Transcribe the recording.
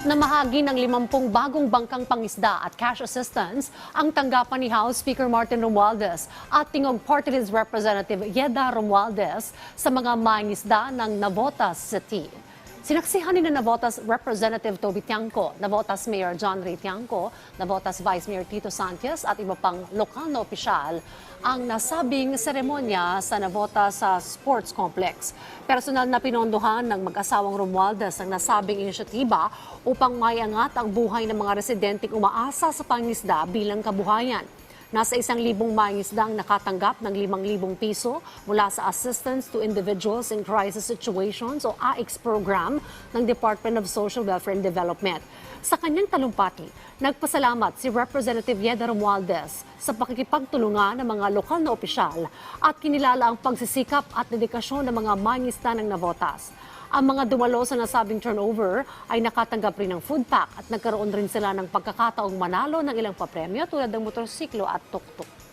Namahagi ng 50 bagong bangkang pangisda at cash assistance ang tanggapan ni House Speaker Martin Romualdez at Tingog Party List Representative Yeda Romualdez sa mga mangisda ng Navotas City. Sinaksihan ni na Navotas Representative Toby Tiangco, Navotas Mayor John Ray Tiangco, Navotas Vice Mayor Tito Sanchez at iba pang lokal na opisyal ang nasabing seremonya sa Navotas sa Sports Complex. Personal na pinondohan ng mag-asawang Romualdez ang nasabing inisyatiba upang maiangat ang buhay ng mga residenteng umaasa sa pangisda bilang kabuhayan. Nasa isang libong mangisdang nakatanggap ng limang libong piso mula sa Assistance to Individuals in Crisis Situations o AICS program ng Department of Social Welfare and Development. Sa kanyang talumpati, nagpasalamat si Representative Yeda Romualdez sa pakikipagtulungan ng mga lokal na opisyal at kinilala ang pagsisikap at dedikasyon ng mga mangisda ng Navotas. Ang mga dumalo sa nasabing turnover ay nakatanggap rin ng food pack at nagkaroon rin sila ng pagkakataong manalo ng ilang papremyo tulad ng motorsiklo at tuktok.